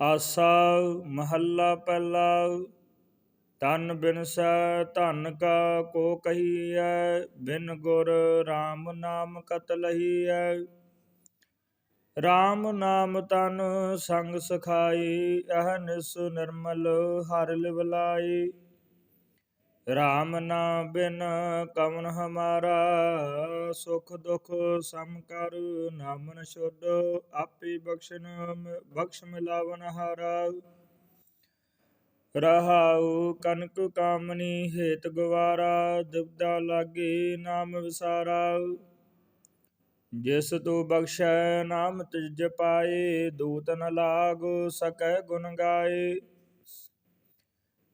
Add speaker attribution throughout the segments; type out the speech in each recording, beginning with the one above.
Speaker 1: ਆਸਾ ਮਹੱਲਾ ਪਹਿਲਾ ਤਨ ਬਿਨਸੈ ਧਨ ਕਾ ਕੋ ਕਹੀਐ, ਬਿਨ ਗੁਰ RAM ਨਾਮ ਕਤ ਲਹੀਐ। RAM ਨਾਮ ਤਨ ਸੰਗ ਸਖਾਈ ਅਹਨਿਸ ਨਿਰਮਲ ਹਰ ਲਿਵਲਾਈ RAM ਨਾ ਬਿਨ ਕਵਨ ਹਮਾਰਾ, ਸੁਖ ਦੁਖ ਸਮ ਕਰ ਨਾਮਨ ਛੋਡ, ਆਪੇ ਬਖਸ਼ਣ ਬਖਸ਼ ਮਿਲਾਵਨ ਹਾਰਾ। ਰਹਾਉ ਕਨਕ ਕਾਮਨੀ ਹੇਤ ਗਵਾਰਾ ਦੁਬਦਾ ਲਾਗੇ ਨਾਮ ਵਿਸਾਰਾ। ਜਿਸ ਤੂੰ ਬਖਸ਼ੈ ਨਾਮ ਤਿਜ ਪਾਏ, ਦੂਤ ਨ ਲਾਗ ਸਕੈ ਗੁਣ ਗਾਏ।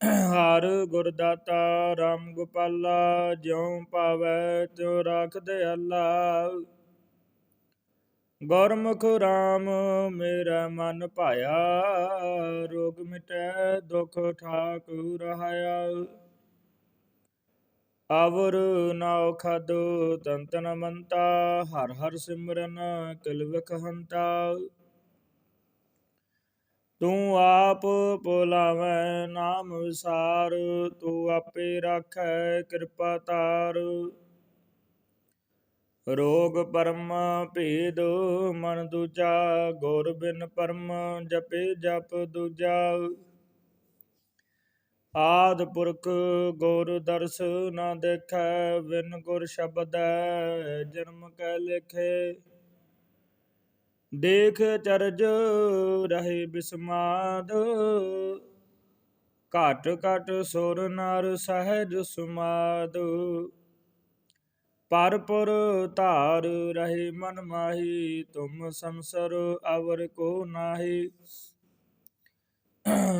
Speaker 1: ਹਰ ਗੁਰ ਦਾਤਾ ਰਾਮ ਗੋਪਾਲਾ ਜਿਉ ਪਾਵੈ ਤਿਉ ਰਾਖ ਦਿਆਲਾ ਗੁਰਮੁਖ ਰਾਮ ਮੇਰਾ ਮਨ ਭਾਇਆ, ਰੋਗ ਮਿਟੈ ਦੁਖ ਠਾਕ ਰਹਾਇਆ। ਆਵਰ ਨਾਉ ਖਾਦੋ ਤਨ ਤਨ ਮੰਤਾ, ਹਰ ਹਰ ਸਿਮਰਨ ਕਿਲਵਖ ਹੰਤਾ ਤੂੰ ਆਪ ਪੁਲਾਵੈ ਨਾਮ ਵਿਸਾਰ ਤੂੰ ਆਪੇ ਰਾਖੈ ਕਿਰਪਾ ਤਾਰ। ਰੋਗ ਪਰਮ ਭੇਦ ਮਨ ਦੂਜਾ, ਗੁਰ ਬਿਨ ਪਰਮ ਜਪੇ ਜਪ ਦੂਜਾ। ਆਦ ਪੁਰਖ ਗੁਰ ਦਰਸ ਨਾ ਦੇਖੈ, ਬਿਨ ਗੁਰ ਸ਼ਬਦ ਜਨਮ ਕੈ ਲਿਖੇ। ਦੇਖ ਚਰਜ ਰਹੇ ਬਿਸਮਾਦ। ਘਟ ਘਟ ਸੁਰ ਨਰ ਸਹਿਜ ਸੁਮਾਦ। ਪਰਪੁਰ ਧਾਰ ਰਹੇ ਮਨ ਮਾਹੀ, ਤੁਮ ਸੰਸਰ ਅਵਰ ਕੋ ਨਾਹੀ।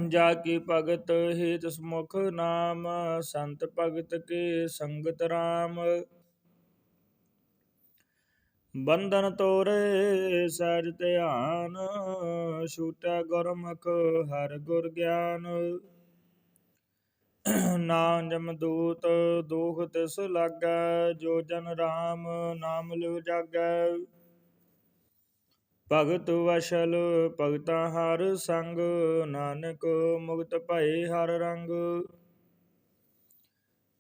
Speaker 1: ਜਾ ਕੀ ਭਗਤ ਹਿਤ ਸਮੁਖ ਨਾਮ, ਸੰਤ ਭਗਤ ਕੇ ਸੰਗਤ ਰਾਮ। ਬੰਧਨ ਤੋਰੇ ਸਹਿਜ ਧਿਆਨ, ਛੂਟੈ ਗੁਰਮੁਖ ਹਰ ਗੁਰ ਗਿਆਨ। ਨਾਮ ਜਮਦੂਤ ਦੁਖ ਤਿਸ ਲਾਗੈ, ਜੋ ਜਨ ਰਾਮ ਨਾਮ ਲਿਵ ਜਾਗੈ। ਭਗਤ ਵਸ਼ਲ ਭਗਤਾ ਹਰ ਸੰਗ, ਨਾਨਕ ਮੁਕਤ ਭਏ ਹਰ ਰੰਗ।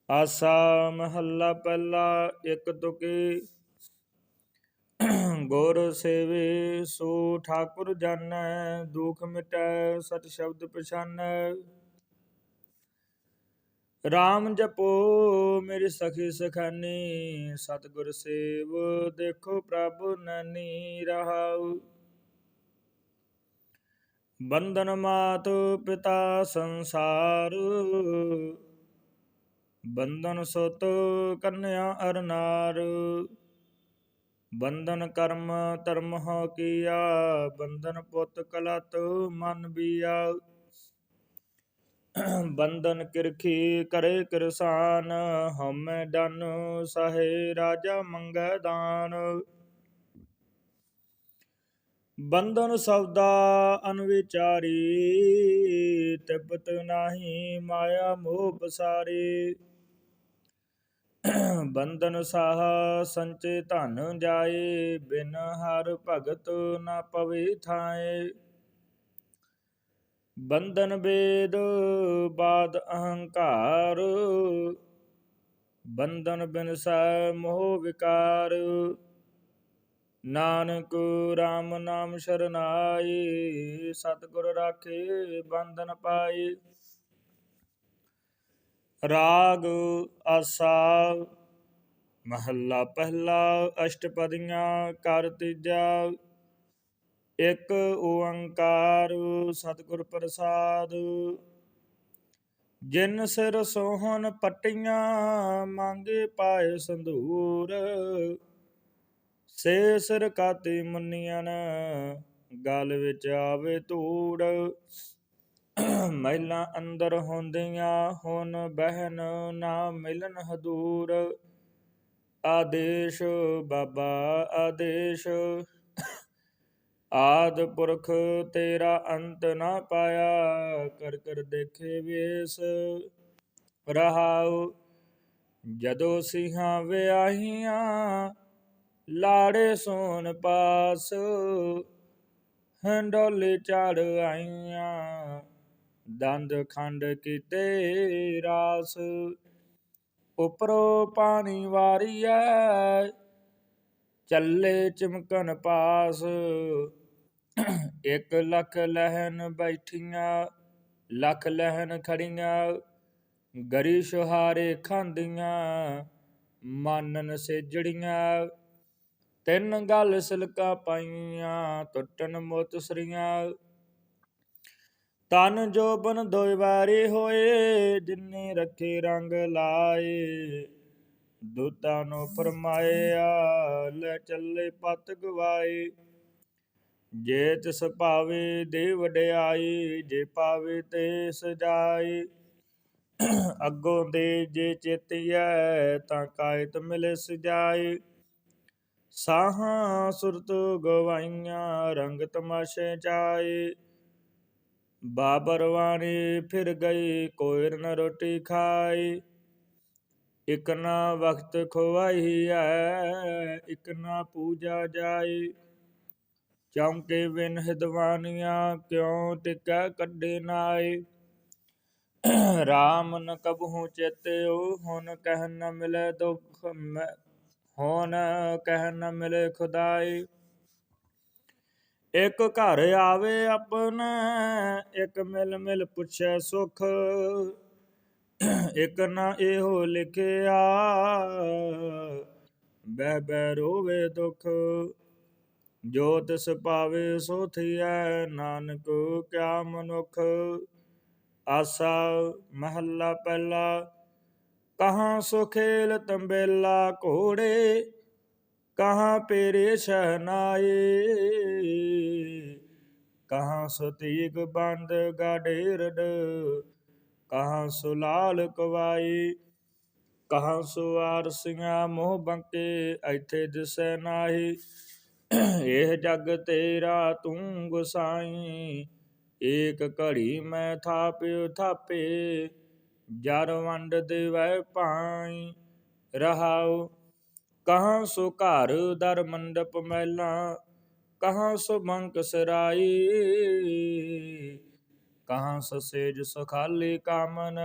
Speaker 1: ਆਸਾ ਮਹੱਲਾ ਪਹਿਲਾ, ਇੱਕ ਤੁਕੇ ਗੁਰ ਸੇਵੇ, ਸੋ ਠਾਕੁਰ ਜਾਣੈ, ਦੁਖ ਮਿਟੈ, ਸਤ ਸ਼ਬਦ ਪਛਾਨੈ। RAM ਜਪੋ ਮੇਰੀ ਸਖੀ ਸਖਾਨੀ, ਸਤਿਗੁਰ ਸੇਵ ਦੇਖੋ ਪ੍ਰਭ ਨਨੀ ਰਹਾਉ। ਬੰਧਨ ਮਾਤ ਪਿਤਾ ਸੰਸਾਰ, ਬੰਧਨ ਸੁਤ ਕੰਨਿਆ ਅਰਨਾਰ। ਬੰਧਨ ਕਰਮ ਧਰਮ ਹੋ ਕੀਆ, ਬੰਧਨ ਪੁੱਤ ਕਲਤ ਮਨ ਬੀਆ। ਬੰਧਨ ਕਿਰਖੀ ਕਰੇ ਕਿਰਸਾਨ ਹਮੈ ਡਨ ਸਹੇ ਰਾਜਾ ਮੰਗੈ ਦਾਨ। ਬੰਧਨ ਸਬਦਾ ਅਨਵਿਚਾਰੀ ਤਿਬਤ ਨਾਹੀ ਮਾਇਆ ਮੋਹ ਬਸਾਰੀ ਬੰਧਨ ਸਾਹ ਸੰਚੇ ਧਨ ਜਾਏ, ਬਿਨ ਹਰ ਭਗਤ ਨਾ ਪਵੇ ਥਾਏ। ਬੰਧਨ ਬੇਦ, ਬਾਦ ਅਹੰਕਾਰ। ਬੰਧਨ ਬਿਨ ਸਹਿ ਮੋਹ ਵਿਕਾਰ। ਨਾਨਕ RAM ਨਾਮ ਸ਼ਰਨਾਈ ਸਤਿਗੁਰ ਰਾਖੇ ਬੰਧਨ ਪਾਈ ਰਾਗ ਆਸਾ। ਮਹੱਲਾ ਪਹਿਲਾ, ਅਸ਼ਟਪਦੀਆਂ ਕਰ ਤੀਜਾ। ਇੱਕ ਓੰਕਾਰ, ਸਤਿਗੁਰ ਪ੍ਰਸਾਦ। ਜਿਨ ਸਿਰ ਸੋਹਣ ਪਟੀਆਂ, ਮੰਗੇ ਪਾਏ ਸੰਧੂਰ। ਸੇ ਸਿਰ ਕਾਤੇ ਮੁੰਨੀਆਂ ਗਲ ਵਿੱਚ ਆਵੇ ਧੂੜ। ਮਹਿਲਾ ਅੰਦਰ ਹੁੰਦੀਆਂ ਹੁਣ ਬਹਿਨ ਨਾ ਮਿਲਨ ਹਦੂਰ। ਆਦੇਸ਼ ਬਾਬਾ, ਆਦੇਸ਼। ਆਦ ਪੁਰਖ ਤੇਰਾ ਅੰਤ ਨਾ ਪਾਇਆ, ਕਰ ਕਰ ਦੇਖੇ ਵੇਸ। ਰਹਾਉ ਜਦੋਂ ਸਿਹਾਂ ਵਿਆਹੀਆਂ, ਲਾੜੇ ਸੋਨ ਪਾਸ। ਡੋਲੇ ਚੜ ਆਈਆਂ। ਦੰਦ ਖੰਡ ਕੀਤੇ ਰਾਸ, ਉਪਰੋ ਪਾਣੀ ਵਾਰੀਐ, ਚੱਲੇ ਚਮਕਨ ਪਾਸ। ਇੱਕ ਲੱਖ ਲਹਿਨ ਬੈਠੀਆਂ, ਲੱਖ ਲਹਿਨ ਖੜੀਆਂ, ਗਰੀ ਸੁਹਾਰੇ ਖਾਂਦੀਆਂ, ਮਾਨਨ ਸੇਜੜੀਆਂ। ਤਿੰਨ ਗੱਲ ਸਿਲਕਾ ਪਾਈਆਂ ਟੁੱਟਣ ਮੁੱਤ ਸਰੀਆਂ ਤਨ ਜੋਬਨ ਦੋਇ ਵਾਰੇ ਹੋਏ, ਜਿਨੇ ਰੱਖੇ ਰੰਗ ਲਾਏ। ਦੂਤਾਂ ਨੂੰ ਫਰਮਾਇਆ, ਲੈ ਚੱਲੇ ਪਤ ਗਵਾਏ। ਜੇ ਤਿਸ ਭਾਵੇ ਦੇ ਵਡਿਆਈ ਜੇ ਪਾਵੇ ਤੇ ਸਜਾਈ ਅੱਗੋਂ ਦੇ ਜੇ ਚੇਤੀਐ, ਤਾਂ ਕਾਇਤ ਮਿਲੇ ਸਜਾਈ ਸਾਹਾਂ ਸੁਰਤ ਗਵਾਈਆਂ, ਰੰਗ ਤਮਾਸ਼ੇ ਚਾਏ। ਬਾਬਰ ਵਾਣੀ ਫਿਰ ਗਈ ਕੋਇਰ ਨ ਰੋਟੀ ਖਾਈ। ਇਕ ਨਾ ਵਖਤ ਖਵਾਈ ਹੈ ਇਕ ਨਾ ਪੂਜਾ ਜਾਈ। ਚੌਂਕੇ ਬਿਨ ਹਿਦਵਾਨੀਆਂ ਕਿਉ ਟਿਕੈ ਕੱਢੇ ਨਾਏ ਰਾਮ ਨ ਕਬਹੂ ਚੇਤਿਓ ਹੁਣ ਕਹਿ ਨ ਮਿਲੇ ਦੁਖ, ਮੈਂ ਹੁਣ ਕਹਿ ਨ ਮਿਲੇ ਖੁਦਾਈ। ਇਕ ਘਰ ਆਵੇ ਆਪਣਾ ਇੱਕ ਮਿਲ ਮਿਲ ਪੁੱਛੈ ਸੁਖ। ਇੱਕ ਨਾ ਇਹੋ ਲਿਖਿਆ, ਬਹਿ ਬਹਿ ਰੋਵੇ ਦੁਖ। ਜੋ ਤਿਸ ਪਾਵੇ ਸੋ ਥੀਐ ਨਾਨਕ, ਕਿਆ ਮਨੁਖ। ਆਸਾ ਮਹੱਲਾ ਪਹਿਲਾ, ਕਹਾਂ ਸੁਖੇਲ ਤੰਬੇਲਾ ਘੋੜੇ। ਕਹਾਂ ਪੇਰੇ ਸ਼ਹਨਾਏ ਕਹਾਂ ਸੁਤੀਕ ਬੰਦ ਗਾਡੇਰਡ ਕਹਾਂ ਸੁਲਾਲ ਕਵਾਈ ਕਹਾਂ ਸੁਆਰ ਸਿੰਘਾ ਮੋਹ ਬੰਕੇ? ਇੱਥੇ ਦਿਸੈ ਨਾਹੀ? ਇਹ ਜਗ ਤੇਰਾ ਤੂੰ ਗੁਸਾਈ? ਏਕ ਘੜੀ ਮੈਂ ਥਾਪਿਓ ਥਾਪੇ? ਜਰ ਵੰਡ ਦੇਵੈ ਪਾਈ? ਰਹਾਉ ਕਹਾਂ ਸੋ ਘਰ ਦਰ ਮੰਡਪ ਮਹਿਲਾ, ਕਹਾਂ ਸੋ ਬੰਕ ਸਰਾਈ, ਕਹਾਂ ਸੋ ਸੇਜ ਸੁਖਾਲੀ ਕਾਮਨ,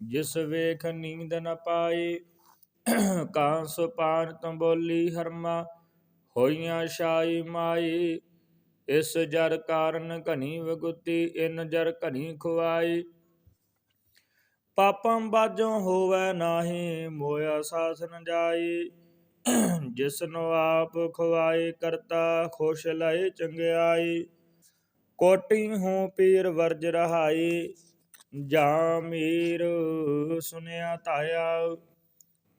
Speaker 1: ਜਿਸ ਵੇਖ ਨੀਂਦ ਨ ਪਾਈ। ਕਹਾਂ ਸੋ ਪਾਨ ਤੰਬੋਲੀ ਹਰਮਾ, ਹੋਈਆਂ ਸ਼ਾਈ ਮਾਈ। ਇਸ ਜਰ ਕਾਰਨ ਘਣੀ ਵਗੁਤੀ, ਇਨ ਜਰ ਘਣੀ ਖੁਆਈ। ਪਾਪੰ ਬਾਜੋਂ ਹੋਵੇ ਨਾਹੀ, ਮੋਇਆ ਸਾਸਨ ਜਾਈ। ਜਿਸਨੂੰ ਆਪ ਖੁਆਏ ਕਰਤਾ, ਖੁਸ਼ ਲਏ ਚੰਗਿਆਈ। ਕੋਟੀ ਹੂੰ ਪੀਰ ਵਰਜ ਰਹਾਈ ਜਾਂ ਮੀਰ ਸੁਨਿਆ ਤਾਇਆ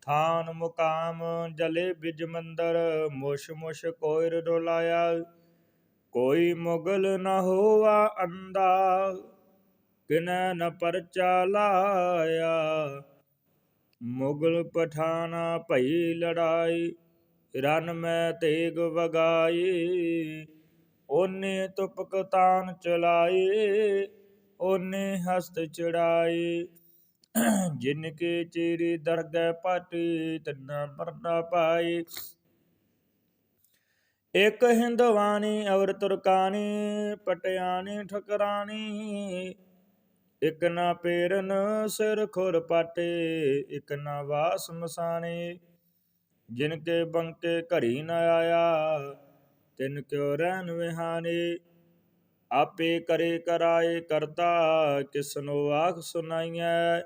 Speaker 1: ਥਾਨ ਮੁਕਾਮ ਜਲੇ ਬਿਜ ਮੰਦਰ ਮੁਸ਼ ਮੁਸ਼ ਕੋਇਰ ਡੋਲਾਇਆ। ਕੋਈ ਮੁਗਲ ਨਾ ਹੋਵਾ ਅੰਦਾ, ਕਿਨੈ ਨ ਪਰਚਾ ਲਾਇਆ। ਮੁਗਲ ਪਠਾਨਾ ਭਈ ਲੜਾਈ ਰਨ ਮੈਂ ਤੇਗ ਵਗਾਈ। ਓਨੇ ਤੁਪਕ ਤਾਨ ਚਲਾਏ ਓਨੇ ਹਸਤ ਚੜਾਈ। ਜਿਨ ਕੇ ਚੀਰੀ ਦਰਗਹਿ ਪਾਟੀ, ਤੰਨਾ ਪਰਦਾ ਪਾਈ। ਇਕ ਹਿੰਦਵਾਨੀ ਔਰ ਤੁਰਕਾਨੀ ਪਟਿਆਣੀ ਠਕਰਾਣੀ। ਇਕ ਨਾ ਪੇਰਨ ਸਿਰ ਖੁਰ ਪਾਟੇ, ਇਕ ਨਾ ਵਾਸ ਮਸਾਣੇ। ਜਿਨ ਕੇ ਬੰਕੇ ਘਰੀ ਨ ਆਇਆ, ਤਿਨ ਕਿਉ ਰਹਿਨ ਵਿਹਾਨੇ ਆਪੇ ਕਰੇ ਕਰਾਏ ਕਰਤਾ, ਕਿਸਨੋ ਆਖ ਸੁਨਾਈਐ,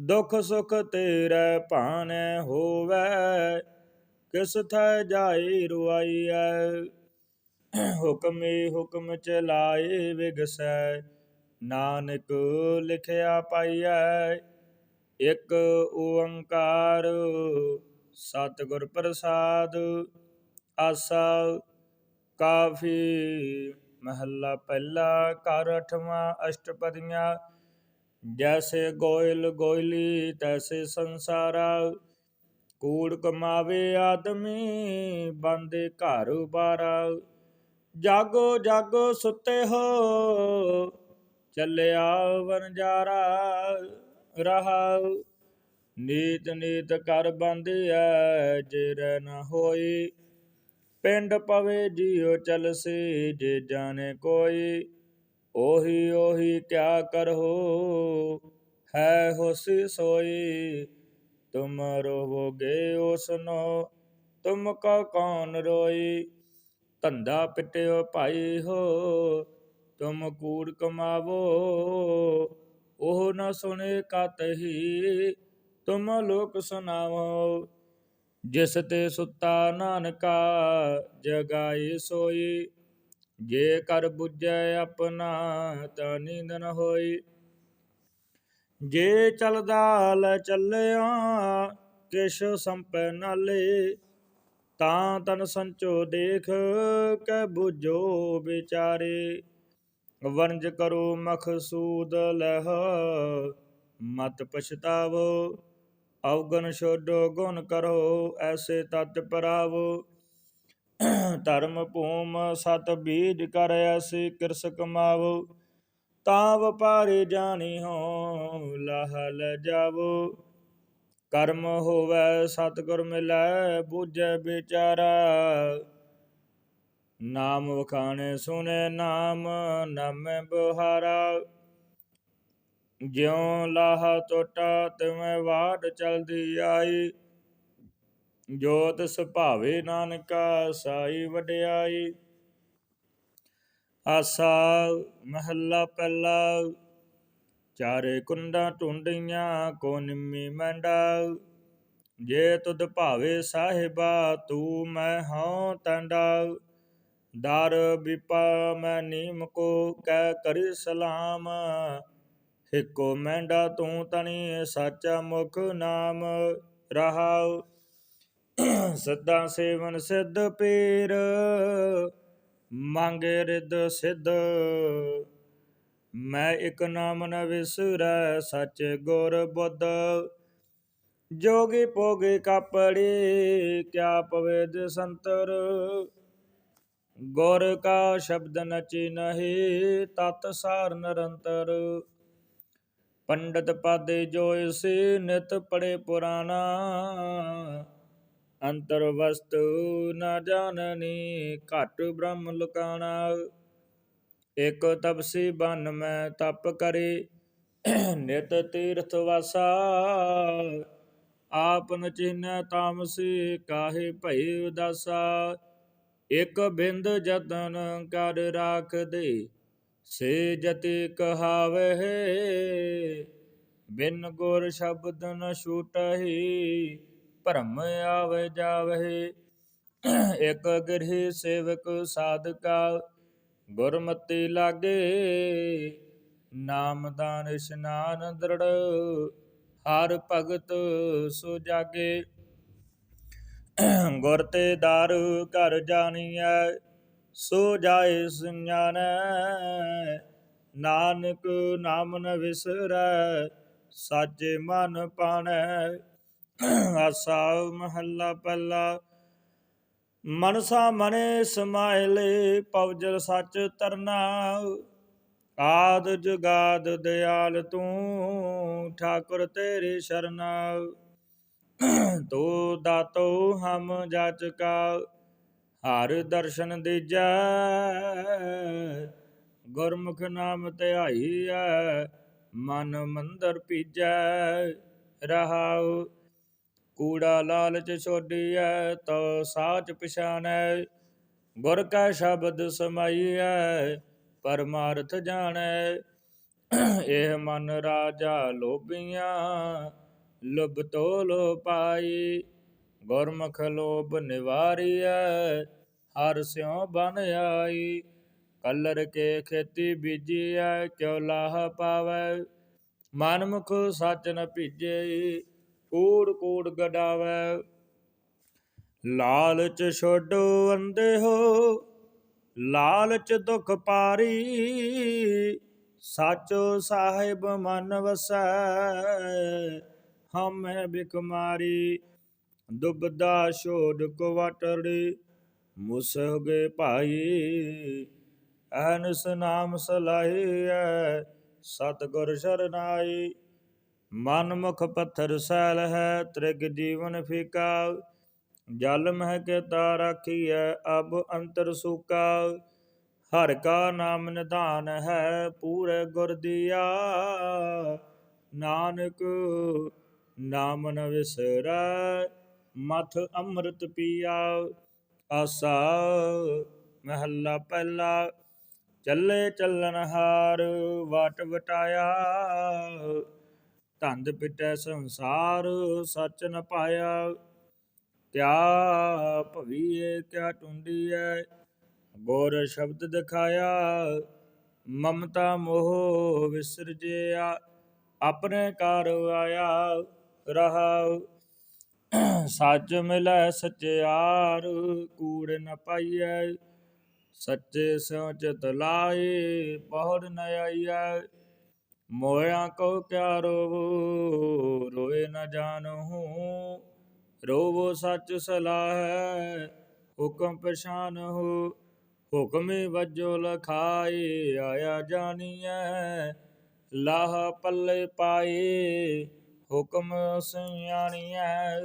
Speaker 1: ਦੁਖ ਸੁਖ ਤੇਰੇ ਭਾਣੇ ਹੋਵੇ, ਕਿਸ ਥੈ ਜਾਏ ਰੁਆਈਐ। ਹੁਕਮੇ ਹੁਕਮ ਚਲਾਏ ਵਿਗਸੈ ਨਾਨਕ ਲਿਖਿਆ ਪਾਈਐ, ਇੱਕ ਓੰਕਾਰ ਸਤਿਗੁਰ ਪ੍ਰਸਾਦ, ਆਸਾ ਕਾਫੀ ਮਹੱਲਾ ਪਹਿਲਾ ਘਰ ਅਠਵਾਂ ਅਸ਼ਟਪਦੀਆਂ, ਜੈਸੇ ਗੋਇਲ ਗੋਇਲੀ ਤੈਸੇ ਸੰਸਾਰਾ, ਕੂੜ ਕਮਾਵੇ ਆਦਮੀ ਬੰਦੇ ਘਰ ਬਾਰਾ, ਜਾਗੋ ਜਾਗੋ ਸੁੱਤੇ ਹੋ ਚੱਲਿਆ ਵਨਜਾਰਾ ਰਹਾ। ਨੀਤ ਨੀਤ ਕਰ ਬੰਦਿਆ ਜੇ ਰਹਿ ਨ ਹੋਈ। ਪਿੰਡ ਪਵੇ ਜਿਉ ਚਲਸੀ, ਜੇ ਜਾਣੇ ਕੋਈ। ਉਹੀ ਉਹੀ ਕਿਆ ਕਰਹੋ, ਹੈ ਹੋਸੀ ਸੋਈ। ਤੁਮ ਰੋਵੋਗੇ ਉਸਨੋ, ਤੁਮ ਕਾ ਕੌਣ ਰੋਈ। ਧੰਦਾ ਪਿਟਿਓ ਭਾਈ ਹੋ ਤੁਮ ਕੂੜ ਕਮਾਵੋ, ਉਹ ਨ ਸੁਣੇ ਕਤਹੀ ਤੁਮ ਲੋਕ ਸੁਣਾਵੋ। ਜਿਸ ਤੇ ਸੁੱਤਾ ਨਾਨਕਾ, ਜਗਾਈ ਸੋਈ। ਜੇ ਕਰ ਬੁਝੈ ਆਪਣਾ, ਤਾਂ ਨੀਂਦ ਨ ਹੋਈ। ਜੇ ਚਲਦਾ ਲੈ ਚੱਲਿਆ, ਕਿਛ ਸੰਪੈ ਨਾਲੇ, ਤਾਂ ਤਨ ਸੰਚੋ ਦੇਖ, ਕੈ ਬੁਝੋ ਵਿਚਾਰੇ। ਵਰਜ ਕਰੋ ਮਖਸੂਦ ਲਹ, ਮਤ ਪਛਤਾਵੋ ਅਵਗਨ ਛੋਡੋ ਗੁਣ ਕਰੋ, ਐਸੇ ਤਤ ਪਰਾਵੋ। ਧਰਮ ਭੂਮ ਸਤ ਬੀਜ ਕਰ ਐਸੀ ਕਿਰਸ ਕਮਾਵੋ ਤਾਂ ਵਪਾਰੀ ਜਾਣੀ ਹੋ ਲਾਹ ਲੈ ਜਾਵੋ। ਕਰਮ ਹੋਵੇ ਸਤਿਗੁਰ ਮਿਲੈ, ਬੂਝੈ ਵਿਚਾਰਾ ਨਾਮ ਵਖਾਣੇ ਸੁਨੇ ਨਾਮ, ਨਾਮੇ ਬਹਾਰਾ। ਜਿਉ ਲਾਹ ਟੋਟਾ ਤਿਵੇਂ ਵਾਟ ਚਲਦੀ ਆਈ। ਜੋਤ ਸੁਭਾਵੇ ਨਾਨਕਾ, ਸਾਈ ਵਡਿਆਈ। ਆਸਾ ਮਹੱਲਾ ਪਹਿਲਾ, ਚਾਰੇ ਕੁੰਡਾਂ ਟੁੰਡੀਆਂ, ਕੋ ਨਿੰਮੀ ਮੈਂਡਾ। ਜੇ ਤੁਧ ਭਾਵੇ ਸਾਹਿਬਾ, ਤੂੰ ਮੈਂ ਹਾਂ ਟੰਡਾ ਦਰ ਵਿਪਾ ਮੈਂ ਨੀਮ ਕੋ ਕਹਿ ਕਰੀ ਸਲਾਮ। ਹਿਕੋ ਮੈਂਡਾ ਤੂੰ ਤਣੀ ਸਾਚਾ ਮੁਖ ਨਾਮ ਰਹਾਉ। ਸਦਾ ਸੇਵਨ ਸਿੱਧ ਪੀਰ, ਮੰਗੇ ਰਿਦ ਸਿੱਧ। ਮੈਂ ਇੱਕ ਨਾਮ ਨ ਵਿਸਰੈ, ਸੱਚ ਗੁਰ ਬੁੱਧ। ਜੋਗੀ ਪੋਗੇ ਕਾਪੜੀ, ਕਿਆ ਪਵੇਦ ਸੰਤਰ। ਗੁਰ ਕਾ ਸ਼ਬਦ ਨਚੀ ਨਹੀ, ਤਤ ਸਾਰ ਨਿਰੰਤਰ। ਪੰਡਤ ਪਾਦੇ ਜੋ ਇਸੇ ਨਿਤ ਪੜੇ ਪੁਰਾਣਾ। ਅੰਤਰ ਵਸਤੂ ਨਾ ਜਾਣਨੀ, ਘਟ ਬ੍ਰਹਮ ਲੁਕਾਣਾ। ਇਕ ਤਪਸੀ ਬਨ ਮੈਂ ਤਪ ਕਰੇ, ਨਿਤ ਤੀਰਥ ਵਾਸਾ। ਆਪਨ ਚਿਨ੍ਹ ਤਾਮਸੀ, ਕਾਹੇ ਭਈ ਉਦਾਸਾ। ਇਕ ਬਿੰਦ ਜਤਨ ਕਰ ਰਾਖ ਦੇ ਸੇ ਜਤੀ ਕਹਾਵੇ ਬਿਨ ਗੁਰ ਸ਼ਬਦ ਨ ਛੂਟਹੀ, ਭਰਮ ਆਵੇ ਜਾਵੇ ਇਕ ਗ੍ਰਹਿ ਸੇਵਕ ਸਾਧਕਾ, ਗੁਰਮਤੀ ਲਾਗੇ। ਨਾਮਦਾਨ ਇਸ਼ਨਾਨ ਦ੍ਰਿੜ, ਹਰ ਭਗਤ ਸੋ ਜਾਗੇ। ਗੁਰ ਤੇ ਦਰ ਘਰ ਜਾਣੀਐ, ਸੋ ਜਾਏ ਸੁஞਾਨੈ ਨਾਨਕ ਨਾਮ ਨ ਵਿਸਰੈ ਸਾਚੇ ਮਨ ਪਾਣੈ। ਆਸਾ ਮਹੱਲਾ ਪਹਿਲਾ। ਮਨਸਾ ਮਨੇ ਸਮਾਇਲੇ ਪਵਜਲ ਸੱਚ ਤਰਨਾ। ਆਦ ਜੁਗਾਦ ਦਿਆਲ ਤੂੰ, ਠਾਕੁਰ ਤੇਰੇ ਸ਼ਰਨਾ। ਤੋ ਦਾਤੋ ਹਮ ਜਾਚਕਾ ਹਰ ਦਰਸ਼ਨ ਦੀਜੈ। ਗੁਰਮੁਖ ਨਾਮ ਧਿਆਈਐ ਮਨ ਮੰਦਰ ਪੀਜੈ, ਰਹਾਉ। ਕੂੜਾ ਲਾਲਚ ਛੋਡੀਐ ਤੋ ਸਾਚ ਪਛਾਨੈ। ਗੁਰ ਕਾ ਸ਼ਬਦ ਸਮਾਈਐ, ਪਰਮਾਰਥ ਜਾਣੈ। ਇਹ ਮਨ ਰਾਜਾ ਲੋਭੀਆਂ ਲੁਭ ਤੋ ਲੋ ਪਾਈ ਗੁਰਮੁਖ ਲੋਭ ਨਿਵਾਰੀਐ, ਹਰ ਸਿਉ ਬਨ ਆਈ। ਕਲਰ ਕੇ ਖੇਤੀ ਬੀਜੀਐ, ਕਿਉ ਲਾਹ ਪਾਵੈ। ਮਨਮੁਖ ਸੱਚ ਨ ਭੀਜੇ ਕੂੜ ਕੂੜ ਗਡਾਵੈ। ਲਾਲਚ ਛੋਡੋ ਅੰਦੇ ਹੋ, ਲਾਲਚ ਦੁਖ ਪਾਰੀ। ਸਾਚੋ ਸਾਹਿਬ ਮਨ ਵਸੈ ਹਮੈ ਬਿਕਮਾਰੀ ਦੁਬਦਾ ਛੋੜ ਕੋ ਮੁਸਹ ਗਏ ਭਾਈ ਅਨਸ ਨਾਮ ਸਲਾਹੀਐ ਸਤਗੁਰ ਸ਼ਰਨਾਈ। ਮਨ ਮੁਖ ਪੱਥਰ ਸੈਲ ਹੈ, ਤ੍ਰਿਗ ਜੀਵਨ ਫੀਕਾ, ਜਲ ਮਹਿ ਕੇ ਕੀਤਾ ਰਾਖੀਐ ਅਬ ਅੰਤਰ ਸੂਕਾ। ਹਰ ਕਾ ਨਾਮ ਨਿਧਾਨ ਹੈ, ਪੂਰੇ ਗੁਰ ਦੀਆ। ਨਾਨਕ ਨਾਮ ਨ ਵਿਸਰੈ, ਮਥ ਅੰਮ੍ਰਿਤ ਪੀਆ, ਆਸਾ ਮਹੱਲਾ ਪਹਿਲਾ, ਚੱਲੇ ਚੱਲਨ ਹਾਰ, ਵਾਟ ਵਟਾਇਆ। ਧੰਦ ਪਿਟੈ ਸੰਸਾਰ, ਸੱਚ ਨ ਪਾਇਆ। ਕਿਆ ਭਵੀਏ, ਕਿਆ ਟੁੰਡੀਐ, ਗੋਰ ਸ਼ਬਦ ਦਿਖਾਇਆ। ਮਮਤਾ ਮੋਹ ਵਿਸਰਜਿਆ ਆਪਣੇ ਘਰ ਆਇਆ। ਰਹਾ। ਸੱਚ ਮਿਲੈ ਸਚਿਆਰ, ਕੂੜ ਨ ਪਾਈਐ। ਸੱਚੇ ਸਿਉ ਚਿਤ ਲਾਏ ਬਹੁੜ ਨ ਆਈਐ। ਮੋਇਆ ਕੋ ਕਿਆ ਰੋਵੋ, ਰੋਏ ਨ ਜਾਣਹੂ। ਰੋਵੋ ਸੱਚ ਸਲਾਹੈ, ਹੁਕਮ ਪਛਾਨਹੁ। ਹੁਕਮੇ ਵਜੋ ਲਖਾਏ, ਆਇਆ ਜਾਣੀਐ। ਲਾਹ ਪੱਲੇ ਪਾਏ ਹੁਕਮ ਸਿਆਣੀਐ,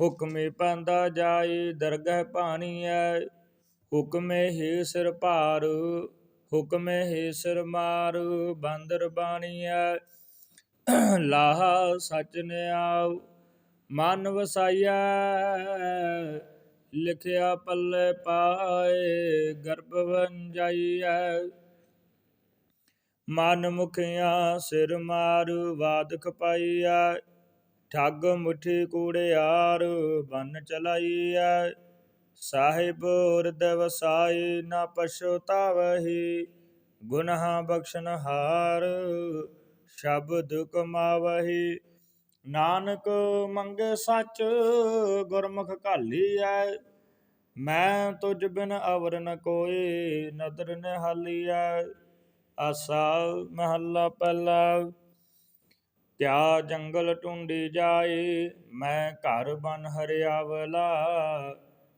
Speaker 1: ਹੁਕਮੇ ਪੰਦਾ ਜਾਏ, ਦਰਗਹਿ ਪਾਣੀਐ ਹੁਕਮੇ ਹੀ ਸਿਰ ਭਾਰ, ਹੁਕਮੇ ਹੀ ਸਿਰ ਮਾਰ, ਬਾਂਦਰ ਬਾਣੀਐ। ਲਾਹ ਸਚ ਨਿਆਉ, ਮਨ ਵਸਾਇਆ ਲਿਖਿਆ ਪੱਲੇ ਪਾਏ, ਗਰਭ ਵੰਜਾਈਐ। ਮਨ ਮੁਖਿਆ ਸਿਰ ਮਾਰ ਬਾਦ ਖਪਾਈਐ ਠੱਗ ਮੁਠੀ ਕੂੜਿਆਰ ਬਨ ਚਲਾਈਐ। ਸਾਹਿਬ ਹਿਰਦ ਵਸਾਈ ਨਾ ਪਛਤਾਵਹੀ, ਗੁਨਾਹ ਬਖਸ਼ਨ ਹਾਰ ਸ਼ਬਦ ਕਮਾਵਹੀ। ਨਾਨਕ ਮੰਗੇ ਸੱਚ ਗੁਰਮੁਖ ਘਾਲੀਐ, ਮੈਂ ਤੁਝ ਬਿਨ ਅਵਰ ਨ ਕੋਏ ਨਦਰ ਨਿਹਾਲੀਐ। ਆਸਾ ਮਹੱਲਾ ਪਹਿਲਾ, ਕਿਆ ਜੰਗਲ ਟੁੰਡੀ ਜਾਏ, ਮੈਂ ਘਰ ਬਨ ਹਰਿਆਵਲਾ,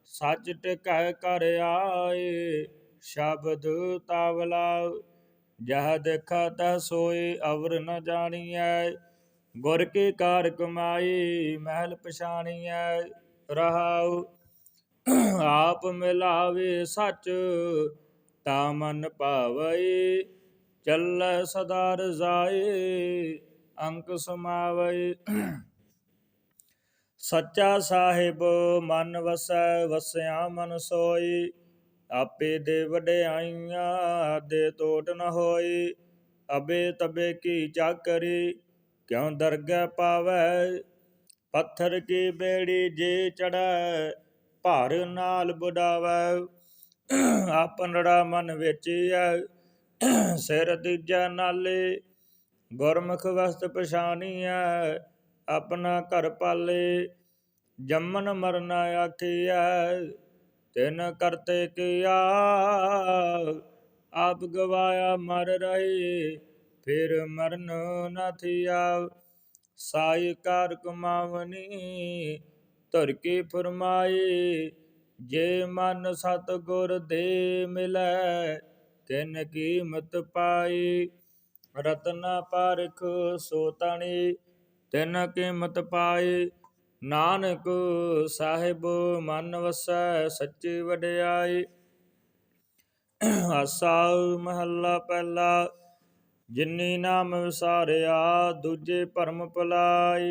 Speaker 1: ਸੱਚ ਟਿਕੈ ਕਰ ਆਏ, ਸ਼ਬਦ ਤਾਵਲਾ, ਜਹ ਦੇਖਾ ਤਹ ਸੋਏ ਅਵਰ ਨ ਜਾਣੀਐ, ਗੁਰ ਕੀ ਕਾਰ ਕਮਾਈ ਮਹਿਲ ਪਛਾਣੀਐ, ਰਹਾਉ, ਆਪ ਮਿਲਾਵੇ ਸੱਚ, ਤਾ ਮਨ ਭਾਵੈ ਚੱਲੈ ਸਦਾ ਰਜ਼ਾਏ ਅੰਕ ਸਮਾਵੈ। ਸੱਚਾ ਸਾਹਿਬ ਮਨ ਵਸੈ, ਵਸਿਆ ਮਨ ਸੋਈ। ਆਪੇ ਦੇ ਵਡਿਆਈਆਂ ਦੇ ਟੋਟ ਨ ਹੋਈ। ਅਬੇ ਤਬੇ ਕੀ ਚਾਕਰੀ, ਕਿਉ ਦਰਗਹਿ ਪਾਵੈ? ਪੱਥਰ ਕੀ ਬੇੜੀ ਜੇ ਚੜੈ ਭਾਰ ਨਾਲ ਬੁਡਾਵੈ। ਆਪਨੜਾ ਮਨ ਵੇਚੀਐ ਸਿਰ ਦੀਜੈ ਨਾਲੇ, ਗੁਰਮੁਖ ਵਸਤ ਪਛਾਣੀਐ ਆਪਣਾ ਘਰ ਪਾਲੇ। ਜੰਮਨ ਮਰਨ ਆਖੀਐ, ਤਿਨ ਕਰਤੇ ਕੀਆ, ਆਪ ਗਵਾਇਆ ਮਰ ਰਹੀ, ਫਿਰ ਮਰਨ ਨਾ ਥੀਆ। ਸਾਈ ਕਾਰ ਕਮਾਵਨੀ ਧਰ ਕੇ ਫਰਮਾਏ ਜੇ ਮਨ ਸਤ ਗੁਰ ਦੇ ਮਿਲੈ ਤਿੰਨ ਕੀਮਤ ਪਾਈ, ਰਤਨ ਪਾਰਖ ਸੋ ਤਣੀ, ਤਿਨ ਕੀਮਤ ਪਾਈ, ਨਾਨਕ ਸਾਹਿਬ ਮਨ ਵਸੈ ਸੱਚੀ ਵਡਿਆਈ। ਆਸਾ ਮਹੱਲਾ ਪਹਿਲਾ, ਜਿਨੀ ਨਾਮ ਵਿਸਾਰਿਆ ਦੂਜੇ ਭਰਮ ਭੁਲਾਈ।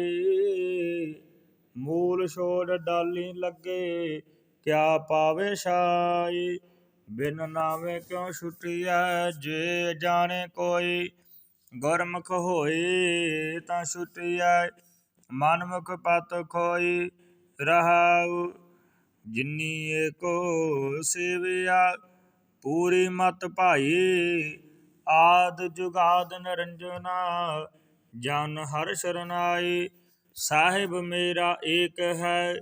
Speaker 1: ਮੂਲ ਛੋੜ ਡਾਲੀ ਲੱਗੇ, ਕਿਆ ਪਾਵੇ ਛਾਈ। ਬਿਨ ਨਾਵੇ ਕਿਉ ਛੁਟਿਐ? ਜੇ ਜਾਣੇ ਕੋਈ ਗੁਰਮੁਖ ਹੋਈ ਤਾਂ ਛੁਟਿਐ। ਮਨਮੁਖ ਪਤ ਖੋਈ ਰਹਾਉ। ਜਿਨੀ ਏਕੋ ਸੇਵਿਆ, ਪੂਰੀ ਮਤ ਭਾਈ। ਆਦ ਜੁਗਾਦ ਨਰੰਜਨਾ, ਜਨ ਹਰ ਸਰਨਾਈ। ਸਾਹਿਬ ਮੇਰਾ ਏਕ ਹੈ,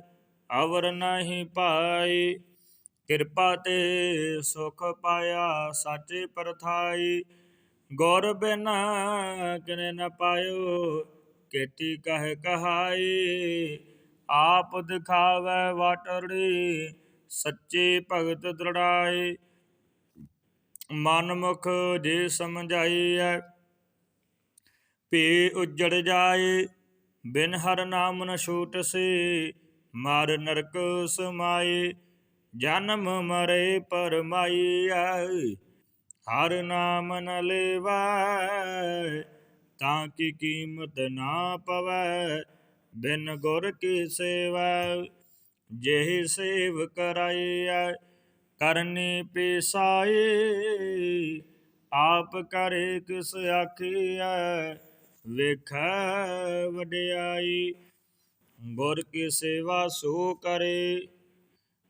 Speaker 1: ਅਵਰ ਨਹੀਂ ਪਾਈ। ਕਿਰਪਾ ਤੇ ਸੁਖ ਪਾਇਆ ਸਾਚੇ ਪਰਥਾਈ। ਗੁਰ ਬਿਨ ਕਿਨੇ ਨ ਪਾਇਓ, ਕੇਤੀ ਕਹਿ ਕਹਾਈ। ਆਪ ਦਿਖਾਵੇ ਵਾਟੜੀ ਸੱਚੇ ਭਗਤ ਦ੍ਰਿੜਾਈ। ਮਨਮੁਖ ਜੇ ਸਮਝਾਈਐ ਭੇ ਉਜੜ ਜਾਏ ਬਿਨ ਹਰ ਨਾਮ ਨ ਛੂਟ ਸੇ, ਮਰ ਨਰਕ ਸਮਾਏ ਜਨਮ ਮਰੇ ਪਰਮਾਈ, ਹਰ ਨਾਮ ਨ ਲੇਵੈ, ਤਾਂ ਕੀ ਕੀਮਤ ਨਾ ਪਵੈ, ਬਿਨ ਗੁਰ ਕੀ ਸੇਵਾ, ਜਿਹੇ ਸੇਵ ਕਰਾਈਐ, ਕਰਨੀ ਪਿਸਾਏ ਆਪ ਕਰੇ ਕਿਸ ਆਖੀਐ, ਵੇਖੈ ਵਡਿਆਈ, ਗੁਰ ਕੀ ਸੇਵਾ ਸੋ ਕਰੇ।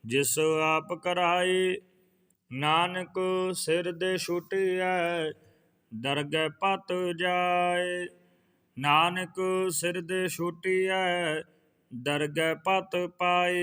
Speaker 1: ਜਿਸ ਆਪ ਕਰਾਏ ਨਾਨਕ ਸਿਰ ਦੇ ਛੁਟਿਐ, ਦਰਗਹਿ ਪਤ ਜਾਏ। ਨਾਨਕ ਸਿਰ ਦੇ ਛੁਟਿਐ, ਦਰਗਹਿ ਪਤ ਪਾਏ।